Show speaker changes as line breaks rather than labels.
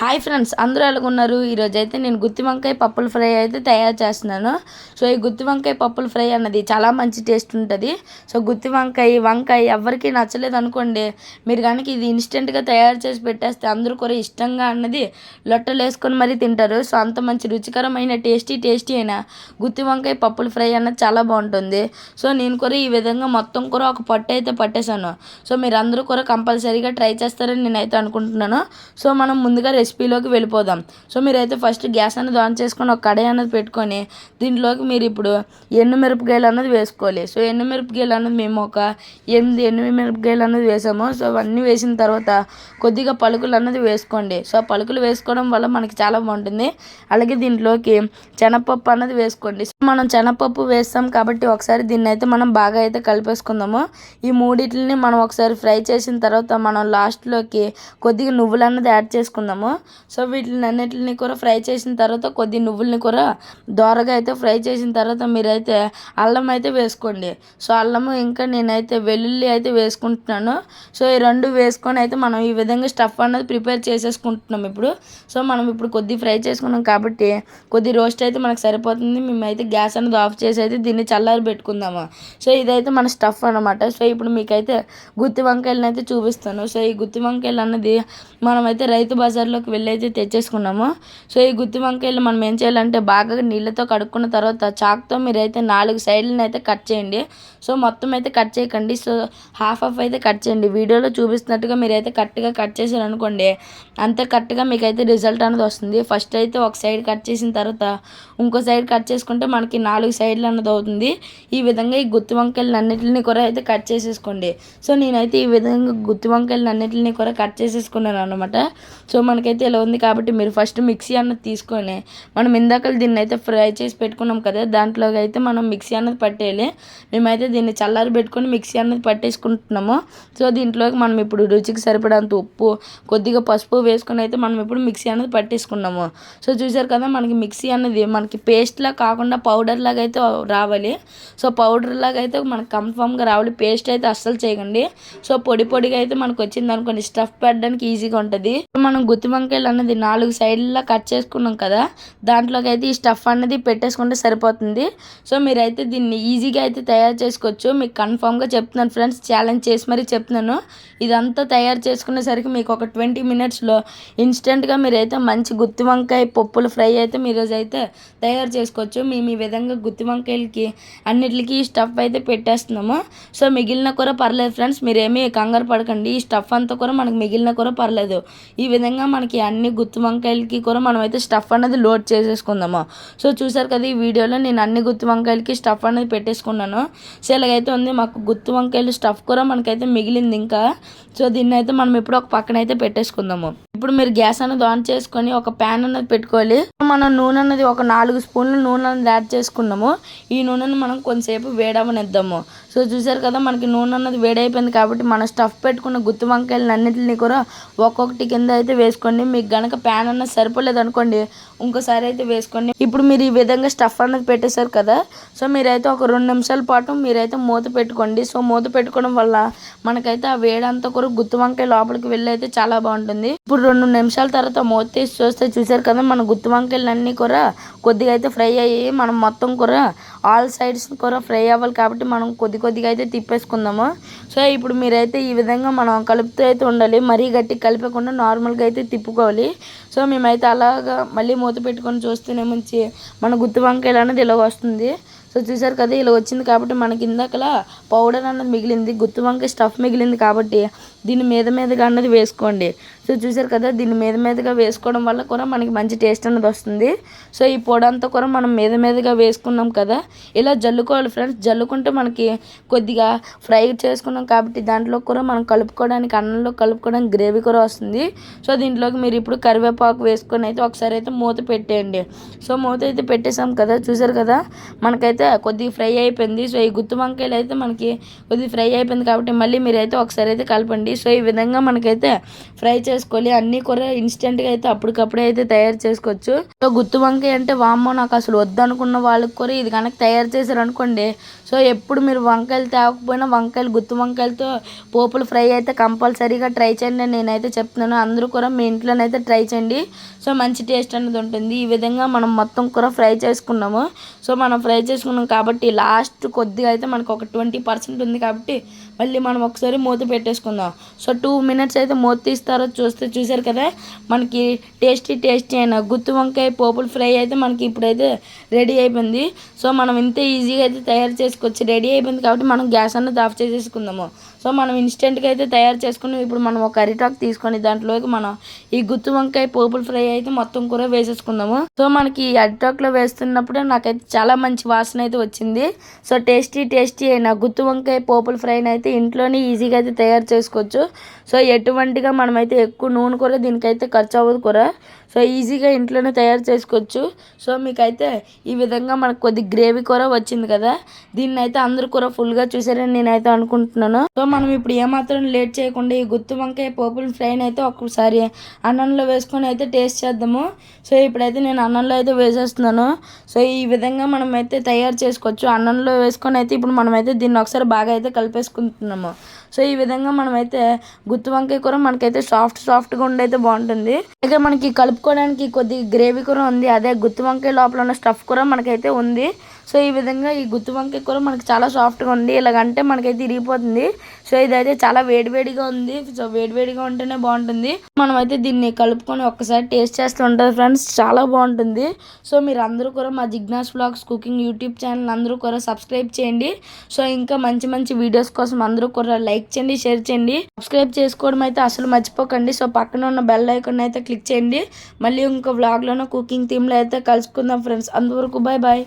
Hi friends అందరూ ఎలాగున్నారు? ఈరోజు అయితే నేను గుత్తి వంకాయ పప్పుల ఫ్రై అయితే తయారు చేస్తున్నాను. సో ఈ గుత్తి వంకాయ పప్పుల ఫ్రై అన్నది చాలా మంచి టేస్ట్ ఉంటుంది. సో గుత్తి వంకాయ వంకాయ ఎవరికి నచ్చలేదు అనుకోండి మీరు కనుక ఇది ఇన్స్టెంట్గా తయారు చేసి పెట్టేస్తే అందరూ కూడా ఇష్టంగా అన్నది లొట్టలు వేసుకొని మరీ తింటారు. సో అంత మంచి రుచికరమైన టేస్టీ టేస్టీ అయిన గుత్తి వంకాయ పప్పుల ఫ్రై అన్నది చాలా బాగుంటుంది. సో నేను కూడా ఈ విధంగా మొత్తం కూడా ఒక పట్టు అయితే పట్టేశాను. సో మీరు అందరూ కూడా కంపల్సరీగా ట్రై చేస్తారని నేనైతే అనుకుంటున్నాను. సో మనం ముందుగా రెసిపీలోకి వెళ్ళిపోదాం. సో మీరైతే ఫస్ట్ గ్యాస్ అనేది ఆన్ చేసుకొని ఒక కడాయి అనేది పెట్టుకొని దీంట్లోకి మీరు ఇప్పుడు ఎండు మిరపకాయలు అన్నది వేసుకోవాలి. సో ఎండు మిరపకాయలు అన్నది మేము ఒక ఎనిమిది ఎండు మిరపకాయలు అన్నది వేసాము. సో అవన్నీ వేసిన తర్వాత కొద్దిగా పలుకులు అన్నది వేసుకోండి. సో పలుకులు వేసుకోవడం వల్ల మనకి చాలా బాగుంటుంది. అలాగే దీంట్లోకి శనగపప్పు అన్నది వేసుకోండి. సో మనం శనగపప్పు వేస్తాం కాబట్టి ఒకసారి దీన్ని అయితే మనం బాగా అయితే కలిపేసుకుందాము. ఈ మూడిటిని మనం ఒకసారి ఫ్రై చేసిన తర్వాత మనం లాస్ట్లోకి కొద్దిగా నువ్వులు అన్నది యాడ్ చేసుకుందాము. సో వీటిని అన్నిటిని కూడా ఫ్రై చేసిన తర్వాత కొద్ది నువ్వుల్ని కూడా దోరగా అయితే ఫ్రై చేసిన తర్వాత మీరైతే అల్లం అయితే వేసుకోండి. సో అల్లము ఇంకా నేనైతే వెల్లుల్లి అయితే వేసుకుంటున్నాను. సో ఈ రెండు వేసుకొని అయితే మనం ఈ విధంగా స్టఫ్ అన్నది ప్రిపేర్ చేసేసుకుంటున్నాం ఇప్పుడు. సో మనం ఇప్పుడు కొద్ది ఫ్రై చేసుకున్నాం కాబట్టి కొద్ది రోస్ట్ అయితే మనకు సరిపోతుంది. మేమైతే గ్యాస్ అనేది ఆఫ్ చేసి అయితే దీన్ని చల్లారి పెట్టుకుందాము. సో ఇదైతే మన స్టఫ్ అనమాట సో ఇప్పుడు మీకైతే గుత్తి వంకాయలను అయితే చూపిస్తాను. సో ఈ గుత్తి వంకాయలు అన్నది మనమైతే రైతు బజార్లోకి వెళ్ళి అయితే తెచ్చేసుకున్నాము. సో ఈ గుత్తి వంకాయలు మనం ఏం చేయాలంటే బాగా నీళ్ళతో కడుక్కున్న తర్వాత చాక్తో మీరైతే నాలుగు సైడ్లను అయితే కట్ చేయండి. సో మొత్తం అయితే కట్ చేయకండి. సో హాఫ్ హాఫ్ అయితే కట్ చేయండి. వీడియోలో చూపిస్తున్నట్టుగా మీరైతే కరెక్ట్గా కట్ చేశారు అనుకోండి. అంతే కరెక్ట్గా మీకైతే రిజల్ట్ అనేది వస్తుంది. ఫస్ట్ అయితే ఒక సైడ్ కట్ చేసిన తర్వాత ఇంకో సైడ్ కట్ చేసుకుంటే మనకి నాలుగు సైడ్లు అన్నది అవుతుంది. ఈ విధంగా ఈ గుత్తి వంకాయలు అన్నిటిని కూడా అయితే కట్ చేసేసుకోండి. సో నేనైతే ఈ విధంగా గుత్తి వంకాయలు అన్నిటిని కూడా కట్ చేసేసుకున్నాను అనమాట సో మనకైతే ఇలా ఉంది కాబట్టి మీరు ఫస్ట్ మిక్సీ అన్నది తీసుకొని మనం ఇందాక దీన్ని అయితే ఫ్రై చేసి పెట్టుకున్నాం కదా దాంట్లోకి అయితే మనం మిక్సీ అన్నది పట్టేయాలి. మేమైతే దీన్ని చల్లారి పెట్టుకొని మిక్సీ అన్నది పట్టేసుకుంటున్నాము. సో దీంట్లోకి మనం ఇప్పుడు రుచికి సరిపడంత ఉప్పు కొద్దిగా పసుపు వేసుకొని అయితే మనం ఇప్పుడు మిక్సీ అన్నది పట్టేసుకున్నాము. సో చూసారు కదా మనకి మిక్సీ అన్నది మనకి పేస్ట్లా కాకుండా పౌడర్ లాగా అయితే రావాలి. సో పౌడర్ లాగా అయితే మనకు కన్ఫామ్గా రావాలి. పేస్ట్ అయితే అస్సలు చేయకండి. సో పొడి పొడిగా అయితే మనకు వచ్చింది అనుకోండి స్టఫ్ పెట్టడానికి ఈజీగా ఉంటుంది. మనం గుత్తి వంకాయలు అన్నది నాలుగు సైడ్లా కట్ చేసుకున్నాం కదా దాంట్లోకి అయితే ఈ స్టఫ్ అన్నది పెట్టేసుకుంటే సరిపోతుంది. సో మీరైతే దీన్ని ఈజీగా అయితే తయారు చేసుకోవచ్చు. మీకు కన్ఫామ్గా చెప్తున్నాను ఫ్రెండ్స్ ఛాలెంజ్ చేసి మరీ చెప్తున్నాను. ఇదంతా తయారు చేసుకునేసరికి మీకు ఒక ట్వంటీ మినిట్స్లో ఇన్స్టెంట్గా మీరైతే మంచి గుత్తి వంకాయ పప్పుల ఫ్రై అయితే మీరు అయితే తయారు చేసుకోవచ్చు. మేము ఈ విధంగా గుత్తి వంకాయలకి అన్నిటికీ ఈ స్టఫ్ అయితే పెట్టేస్తున్నాము. సో మిగిలిన కూర పర్లేదు ఫ్రెండ్స్ మీరేమీ కంగారు పడకండి. ఈ స్టఫ్ అంతా కూడా మనకి మిగిలిన కూర పర్లేదు. ఈ విధంగా మనకి అన్ని గుత్తి వంకాయలకి కూడా మనం అయితే స్టఫ్ అనేది లోడ్ చేసేసుకుందాము. సో చూసారు కదా ఈ వీడియోలో నేను అన్ని గుత్తి వంకాయలకి స్టఫ్ అనేది పెట్టేసుకున్నాను. సో ఇలాగైతే ఉంది మాకు గుత్తి వంకాయలు స్టఫ్ కూడా మనకైతే మిగిలింది ఇంకా. సో దీన్ని అయితే మనం ఇప్పుడు ఒక పక్కన అయితే పెట్టేసుకుందాము. ఇప్పుడు మీరు గ్యాస్ అనేది ఆన్ చేసుకొని ఒక ప్యాన్ అనేది పెట్టుకోవాలి. మనం నూనె అనేది ఒక నాలుగు స్పూన్లు నూనె అనేది యాడ్ చేసుకున్నాము. ఈ నూనెను మనం కొంతసేపు వేడవనిద్దాము. సో చూసారు కదా మనకి నూనె అన్నది వేడైపోయింది కాబట్టి మనం స్టఫ్ పెట్టుకున్న గుత్తి వంకాయలు అన్నింటినీ కూడా ఒక్కొక్కటి కింద అయితే వేసుకొని వేసుకోండి మీకు గనక ప్యాన్ అన్నది సరిపోలేదు అనుకోండి ఇంకోసారి అయితే వేసుకోండి ఇప్పుడు మీరు ఈ విధంగా స్టఫ్ అన్నది పెట్టేశారు కదా సో మీరైతే ఒక రెండు నిమిషాల పాటు మీరైతే మూత పెట్టుకోండి. సో మూత పెట్టుకోవడం వల్ల మనకైతే ఆ వేడంతా కూడా గుత్తి వంకాయ లోపలికి వెళ్ళి అయితే చాలా బాగుంటుంది. ఇప్పుడు రెండు నిమిషాల తర్వాత మూత తీసి చూస్తే చూసారు కదా మన గుత్తి వంకాయలు అన్నీ కూడా కొద్దిగా అయితే ఫ్రై అయ్యి మనం మొత్తం కూడా ఆల్ సైడ్స్ కూడా ఫ్రై అవ్వాలి కాబట్టి మనం కొద్ది కొద్దిగా అయితే తిప్పేసుకుందాము. సో ఇప్పుడు మీరైతే ఈ విధంగా మనం కలుపుతూ అయితే ఉండాలి. మరీ గట్టి కలిపకుండా నార్మల్గా అయితే తిప్పుకోవాలి. సో మేమైతే అలాగా మళ్ళీ మూత పెట్టుకొని చూస్తేనే మంచి మన గుత్తి వంకాయలు అనేది ఇలా వస్తుంది. సో చూసారు కదా ఇలా వచ్చింది కాబట్టి మనకి ఇందాకలా పౌడర్ అన్నది మిగిలింది గుత్తి వంకాయ స్టఫ్ మిగిలింది కాబట్టి దీని మీద మీదగా అన్నది వేసుకోండి. సో చూసారు కదా దీని మీద మీదగా వేసుకోవడం వల్ల కూడా మనకి మంచి టేస్ట్ అన్నది వస్తుంది. సో ఈ పొడి అంతా కూడా మనం మీద మీదగా వేసుకున్నాం కదా ఇలా జల్లుకోవాలి ఫ్రెండ్స్ జల్లుకుంటే మనకి కొద్దిగా ఫ్రై చేసుకున్నాం కాబట్టి దాంట్లో కూడా మనం కలుపుకోవడానికి అన్నంలో కలుపుకోవడానికి గ్రేవీ కూడా వస్తుంది. సో దీంట్లోకి మీరు ఇప్పుడు కరివేపాకు వేసుకొని అయితే ఒకసారి అయితే మూత పెట్టేయండి. సో మూత అయితే పెట్టేసాం కదా చూసారు కదా మనకైతే అయితే కొద్దిగా ఫ్రై అయిపోయింది. సో ఈ గుత్తి వంకాయలు అయితే మనకి కొద్దిగా ఫ్రై అయిపోయింది కాబట్టి మళ్ళీ మీరైతే ఒకసారి అయితే కలపండి. సో ఈ విధంగా మనకైతే ఫ్రై చేసుకోవాలి. అన్నీ కూడా ఇన్స్టెంట్గా అయితే అప్పటికప్పుడే అయితే తయారు చేసుకోవచ్చు. సో గుత్తి వంకాయ అంటే వామ్మో నాకు అసలు వద్దనుకున్న వాళ్ళకి కూడా ఇది కనుక తయారు చేశారు అనుకోండి సో ఎప్పుడు మీరు వంకాయలు తేకపోయినా వంకాయలు గుత్తి వంకాయలతో పోపులు ఫ్రై అయితే కంపల్సరీగా ట్రై చేయండి అని నేనైతే చెప్తున్నాను. అందరూ కూడా మీ ఇంట్లోనైతే ట్రై చేయండి. సో మంచి టేస్ట్ అనేది ఉంటుంది. ఈ విధంగా మనం మొత్తం కూడా ఫ్రై చేసుకున్నాము. సో మనం ఫ్రై చేసుకున్నాం కాబట్టి లాస్ట్ కొద్దిగా అయితే మనకు ఒక ట్వంటీ పర్సెంట్ ఉంది కాబట్టి మళ్ళీ మనం ఒకసారి మూత పెట్టేసుకుందాం. సో టూ మినిట్స్ అయితే మూత తీస్తారో చూస్తే చూసారు కదా మనకి టేస్టీ టేస్టీ అయిన గుత్తి వంకాయ పోపుల ఫ్రై అయితే మనకి ఇప్పుడైతే రెడీ అయిపోయింది. సో మనం ఇంత ఈజీగా అయితే తయారు చేసుకోవచ్చు రెడీ అయిపోయింది కాబట్టి మనం గ్యాస్ అన్నది ఆఫ్ చేసేసుకుందాము. సో మనం ఇన్స్టెంట్గా అయితే తయారు చేసుకుని ఇప్పుడు మనం ఒక అరిటాక్ తీసుకొని దాంట్లోకి మనం ఈ గుత్తి వంకాయ పోపుల ఫ్రై అయితే మొత్తం కూర వేసేసుకుందాము. సో మనకి ఈ అరిటాక్లో వేస్తున్నప్పుడు నాకైతే చాలా మంచి వాసన అయితే వచ్చింది. సో టేస్టీ టేస్టీ అయిన గుత్తి వంకాయ పోపుల ఫ్రైని అయితే ఇంట్లోనే ఈజీగా అయితే తయారు చేసుకోవచ్చు. సో ఎటువంటిగా మనమైతే ఎక్కువ నూనె కూడా దీనికైతే ఖర్చు అవ్వదు కూడా సో ఈజీగా ఇంట్లోనే తయారు చేసుకోవచ్చు. సో మీకైతే ఈ విధంగా మనకు కొద్ది గ్రేవీ కూర వచ్చింది కదా దీన్ని అయితే అందరు కూడా ఫుల్గా చూసారని నేనైతే అనుకుంటున్నాను. సో మనం ఇప్పుడు ఏమాత్రం లేట్ చేయకుండా ఈ గుత్తి వంకాయ పోపుల ఫ్రైని అయితే ఒక్కసారి అన్నంలో వేసుకొని అయితే టేస్ట్ చేద్దాము. సో ఇప్పుడైతే నేను అన్నంలో అయితే వేసేస్తున్నాను. సో ఈ విధంగా మనం అయితే తయారు చేసుకోవచ్చు. అన్నంలో వేసుకొని అయితే ఇప్పుడు మనమైతే దీన్ని ఒకసారి బాగా అయితే 那么 సో ఈ విధంగా మనమైతే గుత్తి వంకాయ కూర మనకైతే సాఫ్ట్ సాఫ్ట్గా ఉండైతే బాగుంటుంది. అయితే మనకి కలుపుకోవడానికి కొద్ది గ్రేవీ కూడా ఉంది. అదే గుత్తి వంకాయ లోపల ఉన్న స్టఫ్ కూడా మనకైతే ఉంది. సో ఈ విధంగా ఈ గుత్తి వంకాయ కూర మనకి చాలా సాఫ్ట్గా ఉంది. ఇలాగంటే మనకైతే ఇరిగిపోతుంది. సో ఇదైతే చాలా వేడివేడిగా ఉంది. సో వేడివేడిగా ఉంటేనే బాగుంటుంది. మనమైతే దీన్ని కలుపుకొని ఒక్కసారి టేస్ట్ చేస్తూ ఉంటుంది ఫ్రెండ్స్ చాలా బాగుంటుంది. సో మీరు అందరూ కూడా మా Jignas blogs cooking YouTube channel అందరూ కూడా సబ్స్క్రైబ్ చేయండి. సో ఇంకా మంచి మంచి వీడియోస్ కోసం అందరూ కూడా లైక్ లైక్ చేయండి షేర్ చేయండి. సబ్స్క్రైబ్ చేసుకోవడం అయితే అసలు మర్చిపోకండి. సో పక్కన ఉన్న బెల్ ఐకాన్ అయితే క్లిక్ చేయండి. మళ్ళీ ఇంకో వ్లాగ్లోనో కుకింగ్ థీమ్లో అయితే కలుసుకుందాం ఫ్రెండ్స్ అంతవరకు బాయ్ బాయ్